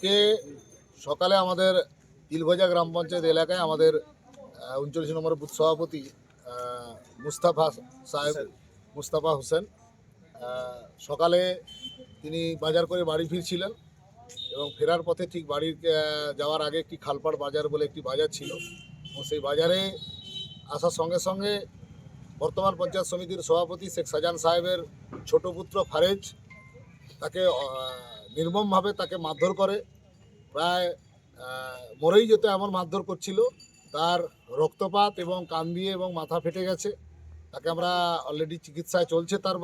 আজকে সকালে আমাদের তিলভজা গ্রাম পঞ্চায়েত এলাকায় আমাদের উনচল্লিশ নম্বর বুথ সভাপতি মুস্তাফা সাহেব, মুস্তাফা হোসেন সকালে তিনি বাজার করে বাড়ি ফিরছিলেন এবং ফেরার পথে ঠিক বাড়ির যাওয়ার আগে একটি খালপাড় বাজার বলে একটি বাজার ছিল। এবং সেই বাজারে আসার সঙ্গে সঙ্গে বর্তমান পঞ্চায়েত সমিতির সভাপতি শেখ সাজান সাহেবের ছোট পুত্র ফারেজ তাকে নির্মমভাবে তাকে মারধর করে। প্রায় মরেই যেত এমন মারধর করছিল। তার রক্তপাত এবং কান দিয়ে এবং মাথা ফেটে গেছে। তাকে আমরা অলরেডি চিকিৎসায় চলছে তার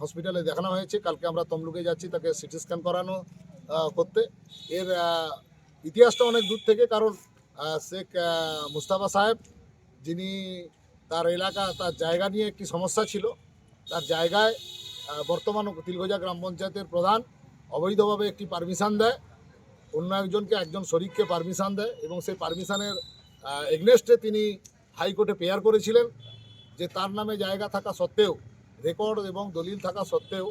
হসপিটালে দেখানো হয়েছে। কালকে আমরা তমলুকে যাচ্ছি তাকে সিটি স্ক্যান করানো করতে। এর ইতিহাসটা অনেক দূর থেকে কারণ শেখ মুস্তাফা সাহেব যিনি তার এলাকা, তার জায়গা নিয়ে একটি সমস্যা ছিল। তার জায়গায় বর্তমান তিলগজা গ্রাম পঞ্চায়েতের প্রধান অবৈধভাবে একটি পারমিশন দেয়, অন্য একজনকে একজন শরিককে পারমিশন দেয় এবং সেই পারমিশানের এগনেস্টে তিনি হাইকোর্টে পেয়ার করেছিলেন, যে তার নামে জায়গা থাকা সত্ত্বেও রেকর্ড এবং দলিল থাকা সত্ত্বেও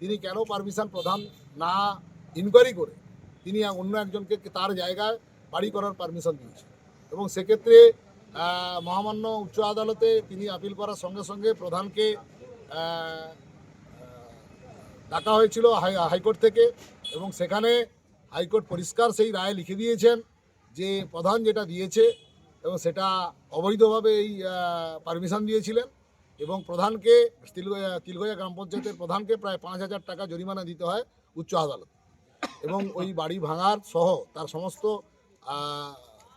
তিনি কেন পারমিশন প্রধান না ইনকোয়ারি করে, তিনি অন্য একজনকে তার জায়গায় বাড়ি করার পারমিশন দিয়েছেন এবং সেক্ষেত্রে মহামান্য উচ্চ আদালতে তিনি আপিল করার সঙ্গে সঙ্গে প্রধানকে ডাকা হয়েছিল হাই হাইকোর্ট থেকে এবং সেখানে হাইকোর্ট পরিষ্কার সেই রায় লিখে দিয়েছেন যে প্রধান যেটা দিয়েছে এবং সেটা অবৈধভাবে এই পারমিশন দিয়েছিলেন এবং প্রধানকে, তিলগয়া গ্রাম পঞ্চায়েতের প্রধানকে প্রায় পাঁচ হাজার টাকা জরিমানা দিতে হয় উচ্চ আদালত। এবং ওই বাড়ি ভাঙার সহ তার সমস্ত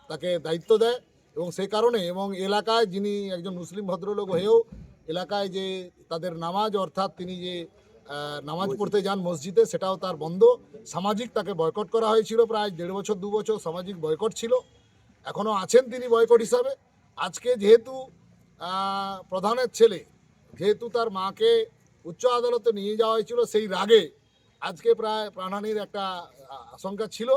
তাকে দায়িত্ব দেয় এবং সেই কারণে এবং এলাকায় যিনি একজন মুসলিম ভদ্রলোক হয়েও এলাকায় যে তাদের নামাজ অর্থাৎ তিনি যে নামাজ পড়তে যান মসজিদে সেটাও তার বন্ধ। সামাজিক তাকে বয়কট করা হয়েছিল প্রায় দেড় বছর দু বছর সামাজিক বয়কট ছিল। এখনও আছেন তিনি বয়কট হিসাবে। আজকে যেহেতু প্রধানের ছেলে যেহেতু তার মাকে উচ্চ আদালতে নিয়ে যাওয়া হয়েছিল সেই রাগে আজকে প্রায় প্রাণহানির একটা আশঙ্কা ছিল।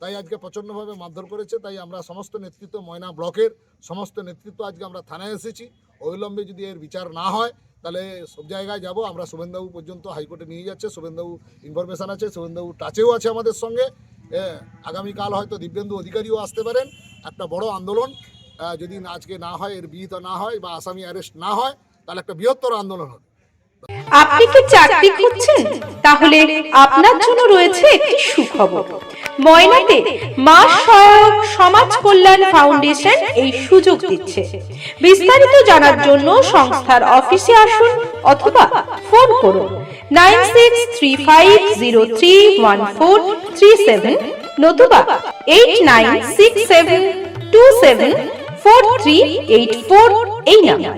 তাই আজকে প্রচণ্ডভাবে মারধর করেছে। তাই আমরা সমস্ত নেতৃত্ব ময়না ব্লকের সমস্ত নেতৃত্ব আজকে আমরা থানায় এসেছি। অবিলম্বে যদি এর বিচার না হয় তাহলে সব জায়গায় যাব। আমরা শুভেন্দুবাবু পর্যন্ত হাইকোর্টে নিয়ে যাচ্ছে শুভেন্দুবাবু ইনফরমেশান আছে শুভেন্দুবাবু টাচেও আছে আমাদের সঙ্গে। এ, আগামীকাল হয়তো দিব্যেন্দু অধিকারীও আসতে পারেন। একটা বড় আন্দোলন যদি আজকে না হয় এর বিহিত না হয় বা আসামি অ্যারেস্ট না হয় তাহলে একটা বৃহত্তর আন্দোলন হবে। আপনি কি চাকরি খুঁজছেন? তাহলে আপনার জন্য রয়েছে একটি সুখবর। ময়নাতে মা সহায়ক সমাজ কল্যাণ ফাউন্ডেশন এই সুযোগ দিচ্ছে। বিস্তারিত জানার জন্য সংস্থার অফিসে আসুন অথবা ফোন করুন nine six three five zero three one four three seven নতুবা eight nine six seven two seven four three eight four এই নাম্বার।